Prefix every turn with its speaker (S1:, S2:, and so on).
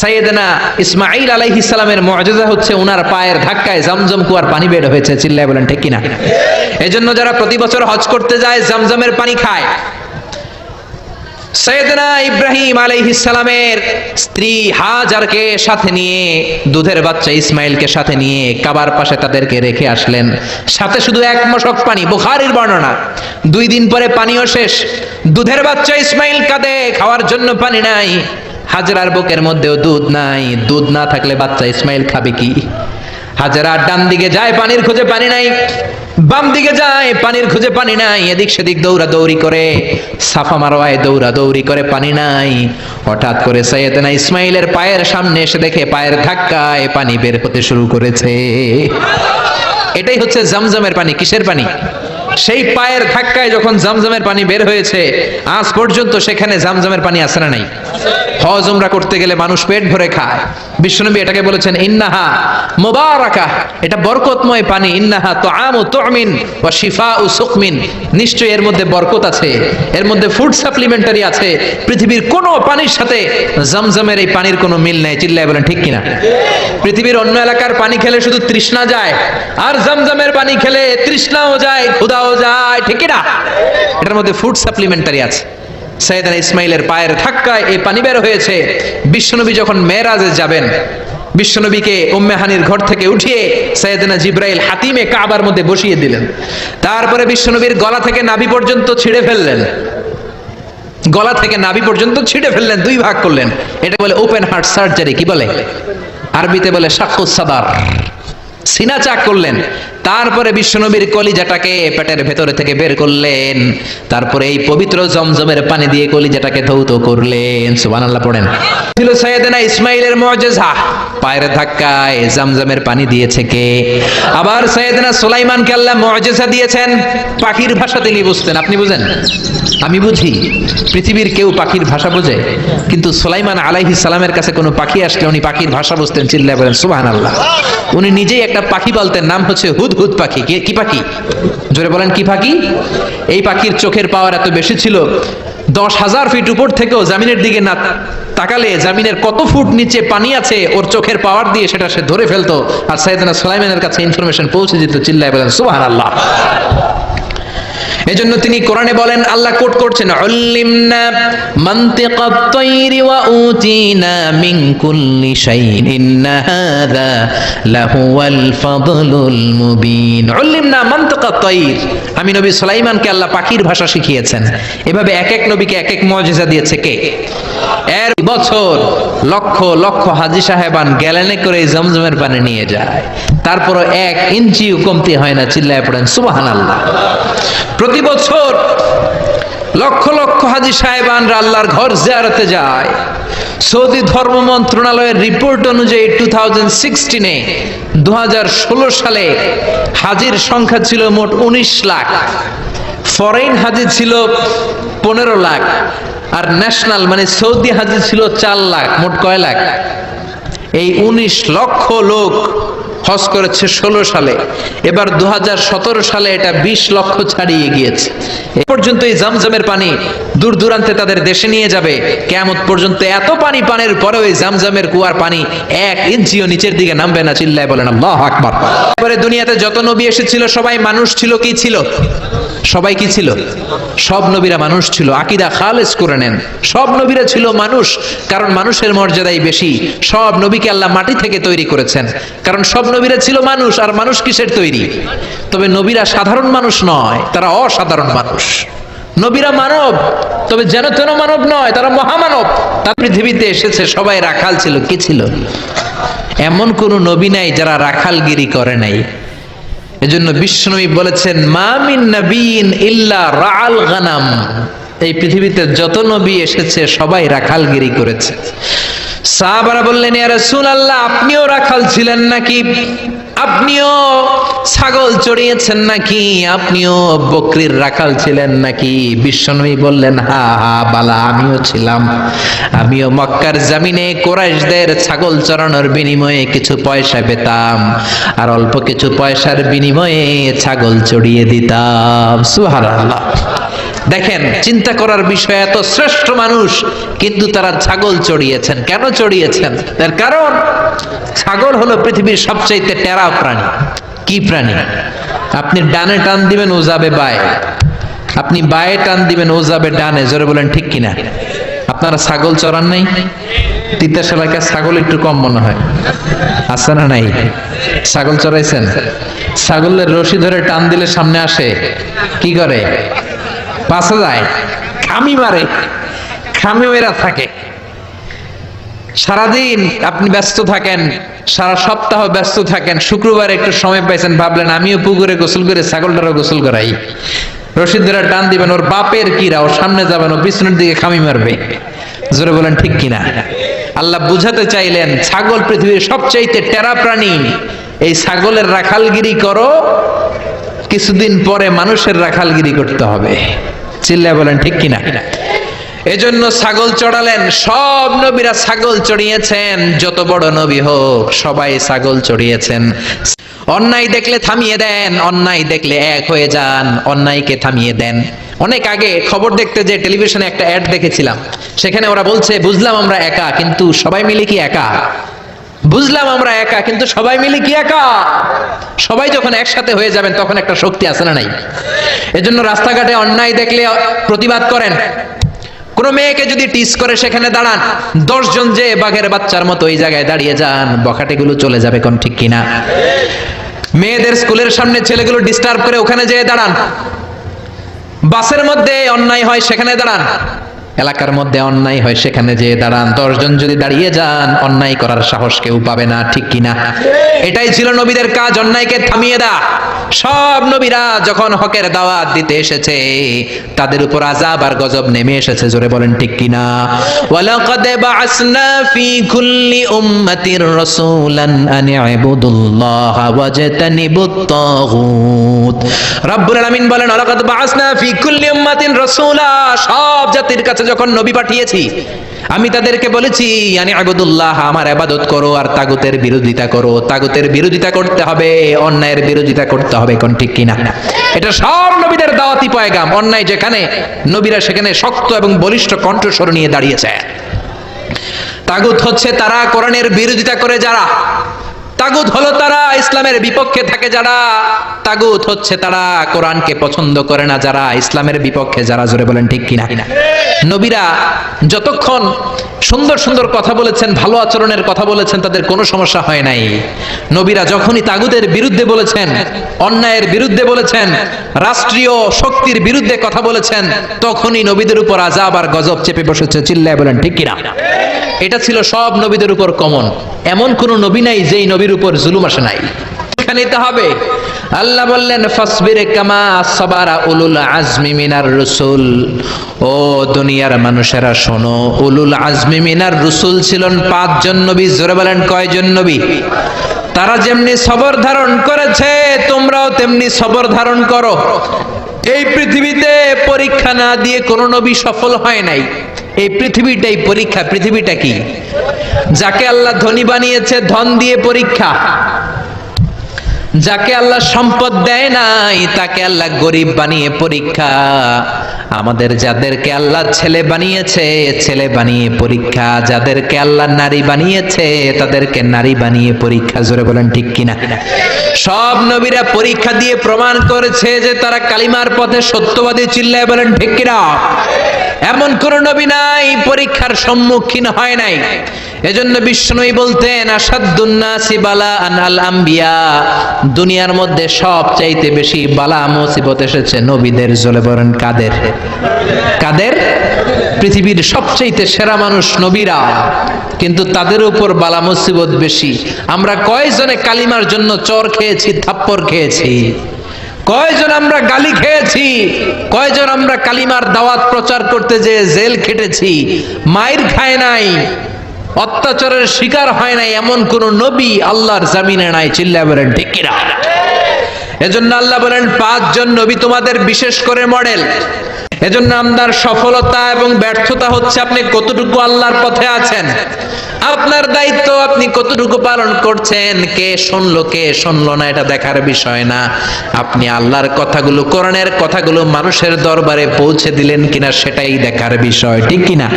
S1: সাইয়েদনা ইসমাইল আলাইহিস সালামের মুআজিজা হচ্ছে ওনার পায়ের ধাক্কায় জমজম কুয়ার পানি বের হয়েছে, চিল্লায় বলেন, ঠিক কিনা? এজন্য যারা প্রতি বছর হজ করতে যায়, জমজমের পানি খায়। সৈয়দনা ইব্রাহিম আলাইহিস সালামের স্ত্রী হাজারকে সাথে নিয়ে, দুধের বাচ্চা ইসমাইলকে সাথে নিয়ে কাবার পাশে তাদেরকে রেখে আসলেন। সাথে শুধু এক মশক পানি, বুখারীর বর্ণনা। দুই দিন পরে পানিও শেষ। দুধের বাচ্চা ইসমাইল কাঁদে, খাওয়ার জন্য পানি নাই। হাজরার বুকের মধ্যেও দুধ নাই। দুধ না থাকলে বাচ্চা ইসমাইল খাবে কি? হাজারা ডান দিকে যায়, পানির খোঁজে পানি নাই। বাম দিকে যায়, পানির খুঁজে পানি নাই। এদিক সেদিক দৌড়া দৌড়ি করে, সাফা মারোয়ায় দৌড়া দৌড়ি করে পানি নাই। হঠাৎ করে সৈয়দনা ইসমাইলের পায়ের সামনে এসে দেখে পায়ের ধাক্কায় পানি বের হতে শুরু করেছে। এটাই হচ্ছে জমজমের পানি, কিসের পানি? সেই পায়ের ধাক্কায় যখন জমজমের পানি বের হয়েছে, আজ পর্যন্ত সেখানে জমজমের পানি আসে না নাই? হজ করতে গেলে মানুষ পেট ভরে খায়। বিশ্বনবী এটাকে বলেছেন, ইন্নাহা মোবারাকা। এটা বরকতময় পানি, ইন্নাহা তো আম ও তমিন বা শিফা ও সুকমিন। নিশ্চয়ই এর মধ্যে বরকত আছে, এর মধ্যে ফুড সাপ্লিমেন্টারি আছে, পৃথিবীর কোনো পানির সাথে জমজমের এই পানির কোনো মিল নেই, চিল্লায় বলেন, ঠিক কিনা? পৃথিবীর অন্য এলাকার পানি খেলে শুধু তৃষ্ণা যায়, আর জমজমের পানি খেলে তৃষ্ণাও যায়, ক্ষুধাও যায়, ঠিক না এটার মধ্যে ফুড সাপ্লিমেন্টারি আছে। সৈয়দানা ইসমাইলের পায়ের ধাক্কায় এই পানি বের হয়েছে। বিশ্বনবী যখন মেরাজে যাবেন, বিশ্বনবীকে উম্মেহানির ঘর থেকে উঠিয়ে সৈয়দনা জিব্রাইল হাতিমে কাবার মধ্যে বসিয়ে দিলেন। তারপরে বিশ্বনবীর গলা থেকে নাভি পর্যন্ত ছিঁড়ে ফেললেন। গলা থেকে নাভি পর্যন্ত ছিঁড়ে ফেললেন, দুই ভাগ করলেন। এটা বলে ওপেন হার্ট সার্জারি কি বলে? আরবিতে বলে সাক্ষুৎ সাদার সিনা চাক করলেন। তারপরে বিশ্বনবীর কলিজাটাকে পেটের ভেতরে থেকে বের করলেন। তারপরে এই পবিত্র জমজমের পানি দিয়ে কলিজাটাকে ধৌত করলেন। সুবহানাল্লাহ, পড়েন। ছিল সৈয়দনা ইসমাইলের মুআজিজা পায়ের ধাক্কায় জমজমের পানি দিয়েছে কে? আবার সৈয়দনা সুলাইমানকে আল্লাহ মুআজিজা দিয়েছেন। পাখির ভাষা তিনি বুঝতেন, আপনি বুঝেন? আমি বুঝি পৃথিবীর কেউ পাখির ভাষা বোঝে, কিন্তু সোলাইমান আলাইহিস সালামের কাছে কোনো পাখি আসলে উনি পাখির ভাষা বুঝতেন, চিল্লায় বলেন সুবাহান আল্লাহ উনি নিজেই একটা পাখি বলতেন, নাম হচ্ছে হুদ হুদ পাখি। কি- পাখি? জোরে বলেন, কি পাখি? এই পাখির চোখের পাওয়ার এত বেশি ছিল, দশ হাজার ফিট উপর থেকেও জামিনের দিকে না তাকালে জামিনের কত ফুট নিচে পানি আছে, ওর চোখের পাওয়ার দিয়ে সেটা সে ধরে ফেলতো। আর সাইদানা সুলাইমানের কাছে ইনফরমেশন পৌঁছে যেত চিল্লায় বলেন, সুবহানাল্লাহ। এজন্য তিনি কোরআনে বলেন, আল্লাহ কোট করছেন, উল্লিমনা মানতিকাত তাইরি ওয়া উতিনা মিন কুল্লি শাইইন ইন্না হাযা লাহুয়াল ফাদলুল মুবিন। উল্লিমনা মানতিকাত তাইর আমি নবী সুলাইমানকে আল্লাহ পাখির ভাষা শিখিয়েছেন। এভাবে এক এক নবীকে এক এক মুআজিজা দিয়েছে কে? এর বছর লক্ষ লক্ষ হাজি সাহেবান গ্যালেনে করে জমজমের পানি নিয়ে যায়। তারপর এক ইঞ্চিও কমতি হয় না, চিল্লায় পড়েন, সুবহানাল্লাহ। প্রতি বছর লক্ষ লক্ষ হাজি সাহেবানরা আল্লাহর ঘর জিয়ারতে যায়। সৌদি ধর্ম মন্ত্রণালয়ের রিপোর্ট অনুযায়ী টু থাউজেন্ড সিক্সটিনে দুহাজার ষোলো সালে হাজির সংখ্যা ছিল মোট উনিশ লাখ। ফরেন হাজি ছিল পনেরো লাখ আর ন্যাশনাল মানে সৌদি হাজি ছিল চার লাখ, মোট কয় লাখ? এই উনিশ লক্ষ লোক হজ করেছে ষোলো সালে। এবার দু সালে এটা বিশ লক্ষ ছাড়িয়ে গিয়েছে। এ পর্যন্ত এই জামজামের পানি দূর দূরান্তে তাদের দেশে নিয়ে যাবে। কেমন পর্যন্ত এত পানি পানের পরেও এই জামজামের কুয়ার পানি এক ইঞ্চিও নিচের দিকে নামবে না, চিল্লায় বলেন আল্লাহ আকবার। এবারে দুনিয়াতে যত নবী এসেছিল, সবাই মানুষ ছিল, কি ছিল? সবাই কি ছিল? সব নবীরা মানুষ ছিল। আকিদা খালেজ করে নেন। সব নবীরা ছিল মানুষ, কারণ মানুষের মর্যাদাই বেশি। সব নবীকে আল্লাহ মাটি থেকে তৈরি করেছেন। কারণ সব নবীরা ছিল মানুষ, আর মানুষ কিসের তৈরি? তবে নবীরা সাধারণ মানুষ নয়, তারা অসাধারণ মানুষ। নবীরা মানব, তবে যেন তেন মানব নয়, তারা মহামানব। তার পৃথিবীতে এসেছে, সবাই রাখাল ছিল। কি ছিল? এমন কোন নবী নাই যারা রাখালগিরি করে নাই। এজন্য বিষ্ণুই বলেছেন মামিন নবীন ইল্লা রাল গানাম। এই পৃথিবীতে যত নবী এসেছে, সবাই রাখালগিরি করেছে। সাহাবারা বললেন, ইয়া রাসূলুল্লাহ, আপনিও রাখাল ছিলেন নাকি? আপনিও ছাগল চড়িয়েছেন নাকি? আপনিও বকরির রাখাল ছিলেন নাকি? বিশ্বনবী বললেন, হা হা, বালা, আমিও ছিলাম। আমিও মক্কার জামিনে কোরাইশদের ছাগল চড়ানোর বিনিময়ে কিছু পয়সা পেতাম আর অল্প কিছু পয়সার বিনিময়ে ছাগল চড়িয়ে দিতাম। সুবহানাল্লাহ। দেখেন, চিন্তা করার বিষয় এত শ্রেষ্ঠ মানুষ, কিন্তু তারা ছাগল চড়িয়েছেন। কেন চড়িয়েছেন? তার কারণ, ছাগল হলো পৃথিবীর সবচাইতে টেরা প্রাণী। কি প্রাণী? আপনি ডানে টান দিবেন ও যাবে বায়ে। আপনি বায়ে টান দিবেন ও যাবে ডানে। জোরে বলেন, ঠিক কিনা? আপনারা ছাগল চড়ান নাই? তিতাস এলাকায় ছাগল একটু কম মনে হয়। আছে না নাই? ছাগল চড়াইছেন? ছাগলের রশি ধরে টান দিলে সামনে আসে। কি করে? পাশে যায়, খামি মারে, খামি মেরা থাকে। সারাদিন আপনি ব্যস্ত থাকেন, সারা সপ্তাহ ব্যস্ত থাকেন, শুক্রবার একটু সময় পাইছেন, ভাবলেন আমিও পুকুরে গোসল করে, ছাগলটারও গোসল করাই। রশিদ ধরে টান দিবেন, ওর বাপের কিরা ওর সামনে যাবেন, ও পিছনের দিকে খামি মারবে। জোরে বলেন, ঠিক কিনা? আল্লাহ বুঝাতে চাইলেন, ছাগল পৃথিবীর সবচাইতে টেরা প্রাণী। এই ছাগলের রাখালগিরি করো, কিছুদিন পরে মানুষের রাখালগিরি করতে হবে। চিল্লা বলেন, ঠিক কিনা? এজন্য ছাগল চড়ালেন, সব নবীরা ছাগল চড়িয়েছেন, যত বড় নবী হোক, সবাই ছাগল চড়িয়েছেন। অন্যায় দেখলে থামিয়ে দেন, অন্যায় দেখলে এক হয়ে যান, অন্যায়কে থামিয়ে দেন। অনেক আগে খবর দেখতে যে টেলিভিশনে একটা অ্যাড দেখেছিলাম, সেখানে ওরা বলছে, বুঝলাম আমরা একা, কিন্তু সবাই মিলে কি একা? বুঝলাম আমরা একা, কিন্তু সবাই মিলে কি একা? সবাই যখন একসাথে হয়ে যাবেন, তখন একটা শক্তি আছে না নাই? এজন্য রাস্তাঘাটে অন্যায় দেখলে প্রতিবাদ করেন। কোন মেয়েকে যদি টিস করে সেখানে দাঁড়ান, দশজন যে বাঘের বাচ্চার মতো এই জায়গায় দাঁড়িয়ে যান, বখাটেগুলো চলে যাবে কোন ঠিক কিনা? মেয়েদের স্কুলের সামনে ছেলেগুলো ডিস্টার্ব করে ওখানে যেয়ে দাঁড়ান। বাসের মধ্যে অন্যায় হয়, সেখানে দাঁড়ান। এলাকার মধ্যে অন্যায় হয়, সেখানে যেয়ে দাঁড়ান। দশজন যদি দাঁড়িয়ে যান, অন্যায় করার সাহস কেউ পাবে না, ঠিক কিনা এটাই ছিল নবীদের কাজ, অন্যায়কে থামিয়ে দা সব নবীরা যখন হকের দাওয়াত দিতে এসেছে, তাদের উপর আজাব আর গজব নেমে এসেছে, জোরে বলেন ঠিক কিনা ওয়ালাকাদ বাআসনা ফি কুল্লি উম্মাতির রাসূলান আন ইবুদুল্লাহ ওয়াজতানিবুত তাগুত রব্বুল আলামিন বলেন, ওয়ালাকাদ বাআসনা ফি কুল্লি উম্মাতিন রাসূলা, সব জাতির কাছে যখন নবী পাঠিয়েছি, আমি তাদেরকে বলেছি আনি আবুদুল্লাহ, আমার আবাদত করো আর তাগুতের বিরোধিতা করো। তাগুতের বিরোধিতা করতে হবে, অন্যায়ের বিরোধিতা করতে হবে, কোন ঠিক কিনা? এটা সব নবীদের দাওয়াতি পয়গাম, অন্যায় যেখানে নবীরা সেখানে শক্ত এবং বলিষ্ঠ কণ্ঠস্বর নিয়ে দাঁড়িয়েছে। তাগুত হচ্ছে তারা কোরআনের বিরোধিতা করে যারা তাগুত হলো তারা ইসলামের বিপক্ষে থাকে যারা। তাগুত হচ্ছে তারা কোরআনকে পছন্দ করে না যারা ইসলামের বিপক্ষে, যারা জোরে বলেন ঠিক কিনা? নবীরা যতক্ষণ সুন্দর সুন্দর কথা বলেছেন, ভালো আচরণের কথা বলেছেন, তাদের কোনো সমস্যা হয় নাই। নবীরা যখনই তাগুদের বিরুদ্ধে বলেছেন, অন্যায়ের বিরুদ্ধে বলেছেন, রাষ্ট্রীয় শক্তির বিরুদ্ধে কথা বলেছেন, তখনই নবীদের উপর আজাব আর গজব চেপে বসেছে। চিল্লায় বলেন, ঠিক কিনা? এটা ছিল সব নবীদের উপর কমন। এমন কোন নবী নাই যেই নবীর উপর জুলুম আসে নাই। নিতে হবে। আল্লাহ বললেন, ফসবিরে কামা সবারা উলুল আজমি মিনার রসুল। ও দুনিয়ার মানুষেরা, শোনো, উলুল আজমি মিনার রসুল ছিলেন পাঁচজন নবী। জোরে বলেন, কয়জন নবী? তারা যেমনি সবর ধারণ করেছে, তোমরাও তেমনি সবর ধারণ করো। এই পৃথিবীতে পরীক্ষা না দিয়ে কোনো নবী সফল হয় নাই। এই পৃথিবীটাই পরীক্ষা, পৃথিবীটা কি? যাকে আল্লাহ ধনী বানিয়েছে, ধন দিয়ে পরীক্ষা। যাকে আল্লাহ সম্পদ দেয় নাই, তাকে আল্লাহ গরিব বানিয়ে পরীক্ষা। আমাদের যাদেরকে আল্লাহ ছেলে বানিয়েছে, ছেলে বানিয়ে পরীক্ষা। যাদেরকে আল্লাহ নারী বানিয়েছে, তাদেরকে নারী বানিয়ে পরীক্ষা। জোরে বলেন ঠিক কিনা? সব নবীরা পরীক্ষা দিয়ে প্রমাণ করেছে যে তারা কালিমার পথে সত্যবাদী চিল্লায় বলেন ঠিক কিনা? এমন কোন নবী নাই, পরীক্ষার সম্মুখীন হয় নাই। এজন্য বিষ্ণুই বলতেন আসাদুন্নাসি বালা আনাল আম্বিয়া। দুনিয়ার মধ্যে সব চাইতে বেশি বালা মুসিবত এসেছে নবীদের জ্বলে বলেন, কাদের? কাদের? পৃথিবীর সবচাইতে সেরা মানুষ নবীরা। কিন্তু তাদের উপর বালা মুসিবত বেশি। আমরা কয়জনে কালিমার জন্য চর খেয়েছি, থাপ্পড় খেয়েছি? কয়জন আমরা গালি খেয়েছি? কয়জন আমরা কালিমার দাওয়াত প্রচার করতে যে জেল খেটেছি? মায়ের খায় নাই? অত্যাচারের শিকার হয় নাই এমন কোন নবী আল্লাহর জামিনে নাই চিল্লা বলেন, ঠিক কিনা? এজন্য আল্লাহ বলেন, পাঁচজন নবী তোমাদের বিশেষ করে মডেল। এজন্য আপনার সফলতা এবং ব্যর্থতা হচ্ছে আপনি কতটুকু আল্লাহর পথে আছেন। আপনার দায়িত্ব আপনি কতটুকু পালন করছেন, কে শুনলো কে শুনলো না, এটা দেখার বিষয় না। আপনি আল্লাহর কথাগুলো, কোরআনের কথাগুলো মানুষের দরবারে পৌঁছে দিলেন কিনা, সেটাই দেখার বিষয়, ঠিক কিনা?